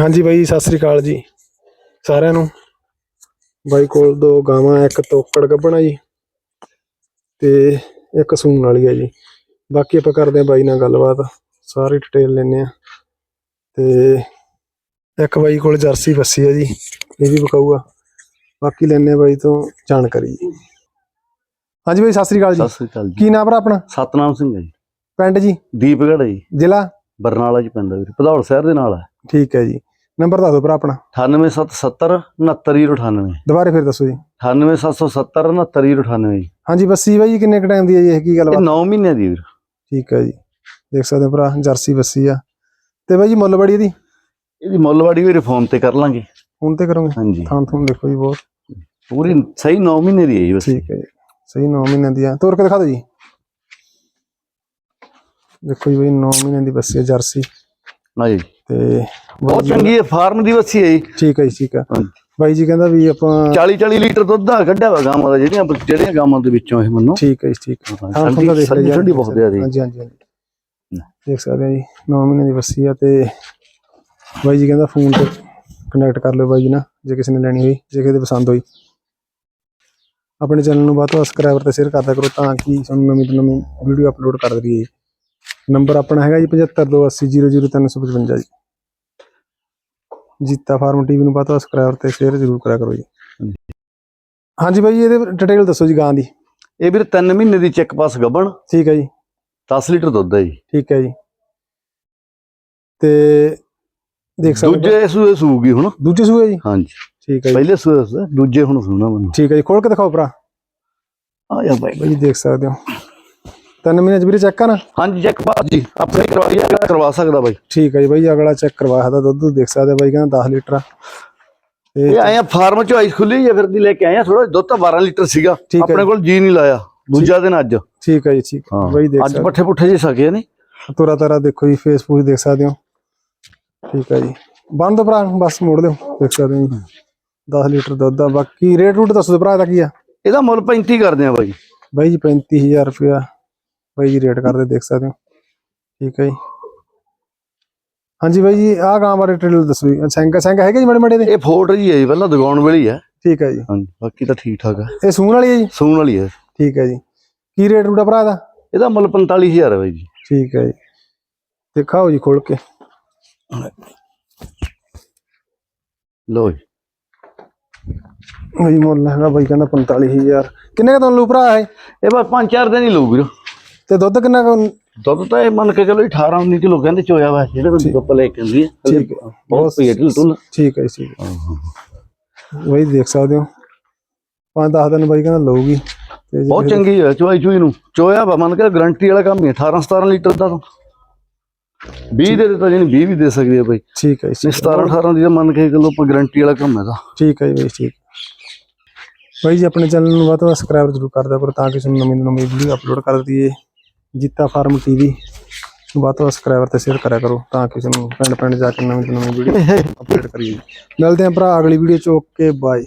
ਹਾਂਜੀ ਬਾਈ ਸਤਿ ਸ੍ਰੀ ਅਕਾਲ ਜੀ। ਸਾਰਿਆਂ ਨੂੰ। ਬਾਈ ਕੋਲ ਦੋ ਗਾਵਾਂ ਇੱਕ ਤੋਕੜ ਗੱਭਣਾ ਜੀ ਤੇ ਇੱਕ ਸੂਣ ਵਾਲੀ ਹੈ ਜੀ। ਬਾਕੀ ਆਪਾਂ ਕਰਦੇ ਹਾਂ ਬਾਈ ਨਾਲ ਗੱਲਬਾਤ। ਸਾਰੀ ਡਿਟੇਲ ਲੈਣੇ ਆ ਤੇ ਇੱਕ ਬਾਈ ਕੋਲ ਜਰਸੀ ਬੱਸੀ ਹੈ ਜੀ ਇਹ ਵੀ ਵਿਕਾਊਗਾ ਬਾਕੀ ਲੈਣੇ ਬਾਈ ਤੋਂ ਜਾਣਕਾਰੀ ਜੀ। ਹਾਂਜੀ ਬਾਈ ਸਤਿ ਸ੍ਰੀ ਅਕਾਲ ਜੀ। ਸਤਿ ਸ੍ਰੀ ਅਕਾਲ ਜੀ। ਕੀ ਨਾਮ ਭਰਾ ਆਪਣਾ? ਸਤਨਾਮ ਸਿੰਘ ਹੈ ਜੀ। ਪਿੰਡ ਜੀ? ਦੀਪਗੜ੍ਹ ਜੀ। ਜ਼ਿਲ੍ਹਾ? ਬਰਨਾਲਾ ਚ ਪੈਂਦਾ ਵੀਰ। ਭਦੌੜ ਸ਼ਹਿਰ ਦੇ ਨਾਲ ਹੈ ਠੀਕ ਹੈ ਜੀ। ਨੰਬਰ ਦੱਸ ਦਿਓ ਭਰਾ ਆਪਣਾ। 98770 69098 ਦੁਬਾਰੇ ਫਿਰ ਦੱਸੋ ਜੀ। 98770 69098 ਜੀ ਹਾਂਜੀ ਬੱਸੀ ਬਾਈ ਕਿੰਨੇ ਕ ਟਾਈਮ ਦੀ ਹੈ ਜੀ ਇਹ ਕੀ ਇਹ ਗੱਲਬਾਤ 9 ਮਹੀਨਿਆਂ ਦੀ ਵੀਰ। ਠੀਕ ਹੈ ਜੀ। ਦੇਖ ਸਕਦੇ ਹੋ ਭਰਾ ਜਰਸੀ ਬੱਸੀ ਆ। ਤੇ ਬਾਈ ਜੀ ਮੁੱਲ ਬੜੀ ਇਹਦੀ? ਇਹਦੀ ਵੀਰੇ ਫੋਨ ਤੇ ਕਰ ਲਾਂਗੇ। ਹੁਣ ਤੇ ਕਰੋਗੇ? ਹਾਂਜੀ। ਥਾਂ ਥੂੰ ਦੇਖੋ ਜੀ ਬਹੁਤ। ਪੂਰੀ ਸਹੀ 9 ਮਹੀਨੇ ਦੀ ਹੈ ਜੀ ਬਸ। ਠੀਕ ਹੈ ਜੀ। ਸਹੀ 9 ਮਹੀਨਿਆਂ ਦੀ ਆ। ਤੋਰ ਕੇ ਦਿਖਾ ਦਿਓ ਜੀ। ਦੇਖੋ ਜੀ ਬਾਈ 9 ਮਹੀਨਿਆਂ ਦੀ ਬੱਸੀ ਆ ਜਰਸੀ। ਨਾ ਜੀ। ਤੇ ਬਹੁਤ ਚੰਗੀ ਹੈ ਫਾਰਮ ਦੀ ਵੱਛੀ ਹੈ ਜੀ। ਠੀਕ ਹੈ ਜੀ ਠੀਕ ਹੈ। ਬਾਈ ਜੀ ਕਹਿੰਦਾ ਵੀ ਆਪਾਂ 40 40 ਲੀਟਰ ਦੁੱਧ ਦਾ ਕੱਢਿਆ ਵਾ ਗਾਵਾਂ ਦਾ ਜਿਹੜੀਆਂ ਜਿਹੜੀਆਂ ਗਾਵਾਂ ਦੇ ਵਿੱਚੋਂ ਇਹ ਮੰਨੋ। ਠੀਕ ਹੈ ਜੀ ਠੀਕ ਹੈ। ਦੇਖ ਲਿਆ ਠੰਡੀ- ਜੀ, ਠੰਡੀ ਬਹੁਤ ਜ਼ਿਆਦਾ ਜੀ। ਹਾਂਜੀ ਹਾਂਜੀ ਹਾਂਜੀ। ਦੇਖ ਸਕਦੇ ਆ ਜੀ 9 ਮਹੀਨਿਆਂ ਦੀ ਬੱਸੀ ਆ ਤੇ ਬਾਈ ਜੀ ਕਹਿੰਦਾ ਫੋਨ ਤੇ ਕਨੈਕਟ ਕਰ ਲਿਓ ਬਾਈ ਜੀ ਨਾਲ ਜੇ ਕਿਸੇ ਨੇ ਲੈਣੀ ਹੋਈ ਜੇ ਕਿਸੇ ਦੇ ਪਸੰਦ ਹੋਈ। ਆਪਣੇ ਚੈਨਲ ਨੂੰ ਵੱਧ ਤੋਂ ਸਬਸਕ੍ਰਾਈਬਰ ਤੇ ਸ਼ੇਅਰ ਕਰਦਾ ਕਰੋ ਤਾਂ ਕਿ ਤੁਹਾਨੂੰ ਨਵੀਂ ਤੋਂ ਨਵੀਂ ਵੀਡੀਓ ਅਪਲੋਡ ਕਰ ਦਈਏ। ਨੰਬਰ ਆਪਣਾ ਹੈਗਾ ਜੀ 7528000355 ਜੀ। ਜੀਤਾ ਫਾਰਮ ਟੀਵੀ ਨੂੰ ਵੱਧ ਤੋਂ ਵੱਧ ਤੇ ਸ਼ੇਅਰ ਜ਼ਰੂਰ ਕਰਿਆ ਕਰੋ ਜੀ। ਹਾਂਜੀ ਬਾਈ ਇਹਦੇ ਡਿਟੇਲ ਦੱਸੋ ਜੀ ਗਾਂ ਦੀ। ਇਹ ਵੀਰ 3 ਮਹੀਨੇ ਦੀ ਚੈੱਕ ਪਾਸ ਗੱਬਣ। ਠੀਕ ਹੈ ਜੀ। 10 ਲੀਟਰ ਦੁੱਧ ਹੈ ਜੀ। ਠੀਕ ਹੈ ਜੀ। ਤੇ ਦੇਖ ਸਕਦੇ ਦੂਜੇ ਸੂਏ ਸੂਗੀ ਹੁਣ। ਦੂਜੇ ਸੂਏ ਜੀ? ਹਾਂਜੀ। ਠੀਕ ਹੈ ਜੀ। ਪਹਿਲੇ ਸੂਏ ਦੂਜੇ ਹੁਣ ਸੁਣਾ ਮੈਨੂੰ। ਠੀਕ ਹੈ ਜੀ। ਖੋਲ ਕੇ ਦਿਖਾਓ ਭਰਾ। ਆ ਜਾ ਬਾਈ ਦੇਖ ਸਕਦੇ ਹੋ। ਤਿੰਨ ਮਹੀਨੇ ਚ ਵੀਰੇ ਚੈੱਕ ਕਰ ਹਾਂਜੀ ਚੈੱਕ ਪਾਸ ਜੀ। ਆਪਣੇ ਕਰਵਾਈ ਆ ਕਰਵਾ ਸਕਦਾ ਬਾਈ। ਠੀਕ ਹੈ ਜੀ ਬਾਈ ਅਗਲਾ ਚੈੱਕ ਕਰਵਾਇਆ ਦਾ ਦੁੱਧ ਦੇਖ ਸਕਦੇ ਬਾਈ ਕਹਿੰਦਾ 10 ਲੀਟਰ ਆ। ਇਹ ਆਇਆ ਫਾਰਮ ਚੋਂ ਆਈਸ ਖੁੱਲੀ ਹੈ ਫਿਰਦੀ ਲੈ ਕੇ ਆਇਆ ਥੋੜਾ ਦੁੱਧ ਤਾਂ 12 ਲੀਟਰ ਸੀਗਾ। ਆਪਣੇ ਕੋਲ ਜੀ ਨਹੀਂ ਲਾਇਆ ਦੂਜਾ ਦਿਨ ਅੱਜ। ਠੀਕ ਹੈ ਜੀ ਠੀਕ। ਬਾਈ ਦੇਖ ਅੱਜ ਸਕਦੇ। ਪੱਠੇ ਪੁੱਠੇ ਜੇ ਸਕੇ ਨੇ ਤੁਰਾ ਤਾਰਾ ਦੇਖੋ ਜੀ ਫੇਸਬੁੱਕ ਦੇਖ ਸਕਦੇ ਹੋ। ਠੀਕ ਹੈ ਜੀ। ਬੰਦ ਦੋ ਭਰਾ ਬਸ ਮੋੜ ਦਿਓ ਦੇਖ ਸਕਦੇ ਹੋ ਜੀ। 10 ਲੀਟਰ ਦੁੱਧ ਆ ਬਾਕੀ ਰੇਟ ਰੂਟ ਦੱਸੋ ਭਰਾ ਦਾ ਕੀ ਆ? ਇਹਦਾ ਮੁੱਲ 35 ਕਰਦੇ ਆ ਬਾਈ। ਬਾਈ ਜੀ 35000 ਰੁਪਇਆ। ਬਾਈ ਜੀ ਰੇਟ ਕਰਦੇ ਦੇਖ ਸਕਦੇ ਹੋ। ਠੀਕ ਹੈ ਜੀ। ਹਾਂਜੀ ਬਾਈ ਜੀ ਆਹ ਗਾਂ ਬਾਰੇ ਡਿਟੇਲ ਦੱਸੋ ਜੀ। ਸਿੰਘ ਸਿੰਘ ਹੈਗੇ ਜੀ ਮੜੇ ਮੜੇ ਦੇ ਇਹ ਫੋਟ ਜੀ ਹੈ ਜੀ ਪਹਿਲਾਂ ਦਗਾਉਣ ਵਾਲੀ ਹੈ। ਠੀਕ ਹੈ ਜੀ। ਹਾਂਜੀ ਬਾਕੀ ਤਾਂ ਠੀਕ ਠਾਕ ਹੈ ਇਹ ਸੂਣ ਵਾਲੀ ਹੈ ਜੀ? ਸੂਣ ਵਾਲੀ ਹੈ। ਠੀਕ ਹੈ ਜੀ। ਕੀ ਰੇਟ ਰੂਟ ਭਰਾ ਦਾ ਇਹਦਾ ਮੁੱਲ 45000 ਹੈ ਬਾਈ ਜੀ। ਠੀਕ ਹੈ ਜੀ। ਦਿਖਾਓ ਜੀ ਖੋਲ ਕੇ। ਲੋ ਜੀ। ਬਾਈ ਮੁੱਲ ਹੈਗਾ ਬਾਈ ਕਹਿੰਦਾ 45000 ਕਿੰਨੇ ਦਾ ਤੁਹਾਨੂੰ ਲੂ ਭਰਾ ਹੈ ਇਹ ਬਸ 5-4 ਦਿਨ ਹੀ ਲਊ ਵੀਰ। ਤੇ ਦੁੱਧ ਕਿੰਨਾ ਕੁ ਦੁੱਧ ਤਾਂ ਇਹ ਮੰਨ ਕੇ ਚਲੋ 18 19 ਕਿਲੋ ਕਹਿੰਦੇ ਚੋਇਆ ਵਾ ਜਿਹੜੇ ਕੋਈ ਗੱਪ ਲੈ ਕੇ ਆਉਂਦੀ ਹੈ ਠੀਕ ਹੈ ਬਹੁਤ ਢਿਲ ਢੁੱਲ ਠੀਕ ਹੈ ਜੀ ਠੀਕ ਹੈ ਬਾਈ ਦੇਖ ਸਕਦੇ ਹੋ। 5-10 ਦਿਨ ਬਾਈ ਕਹਿੰਦਾ ਲਊਗੀ। ਤੇ ਜੇ ਬਹੁਤ ਚੰਗੀ ਹੈ ਚੋਈ ਚੋਈ ਨੂੰ। ਚੋਇਆ ਵਾ ਮੰਨ ਕੇ ਗਰੰਟੀ ਵਾਲਾ ਕੰਮ ਹੀ ਹੈ 18 17 ਲੀਟਰ ਦਾ ਤਾਂ। 20 ਦੇ ਦਿੱਤਾ ਜਿਹਨੇ 20 ਵੀ ਦੇ ਸਕਦੀ ਹੈ ਬਾਈ। ਠੀਕ ਹੈ ਜੀ ਨਹੀਂ 17 18 ਦੀ ਤਾਂ ਮੰਨ ਕੇ ਚਲੋ ਆਪਾਂ ਗਰੰਟੀ ਵਾਲਾ ਕੰਮ ਹੈ ਦਾ ਠੀਕ ਹੈ ਜੀ ਬਾਈ ਠੀਕ ਬਾਈ ਜੀ ਆਪਣੇ ਚੈਨਲ ਨੂੰ ਵੱਧ ਤੋਂ ਵੱਧ ਸਬਸਕ੍ਰਾਈਬ ਜ਼ਰੂਰ ਕਰ ਦਿਆ ਕਰੋ ਤਾਂ ਕਿ ਤੁਹਾਨੂੰ ਨਵੀਂ ਤੋਂ ਨਵੀਂ ਵੀਡੀਓ ਅਪਲੋਡ ਕਰ ਦਈਏ। ਜੀਤਾ ਫਾਰਮ ਟੀਵੀ ਨੂੰ ਵੱਧ ਤੋਂ ਵੱਧ ਸਬਸਕ੍ਰਾਈਬਰ ਤੇ ਸ਼ੇਅਰ ਕਰਿਆ ਕਰੋ ਤਾਂ ਕਿ ਤੁਹਾਨੂੰ ਪਿੰਡ ਪਿੰਡ ਜਾ ਕੇ ਨਵੀਂ ਤੋਂ ਨਵੀਂ ਵੀਡੀਓ ਅਪਲੋਡ ਕਰੀਏ। ਮਿਲਦੇ ਹਾਂ ਭਰਾ, ਅਗਲੀ ਵੀਡੀਓ ਚ। Okay bye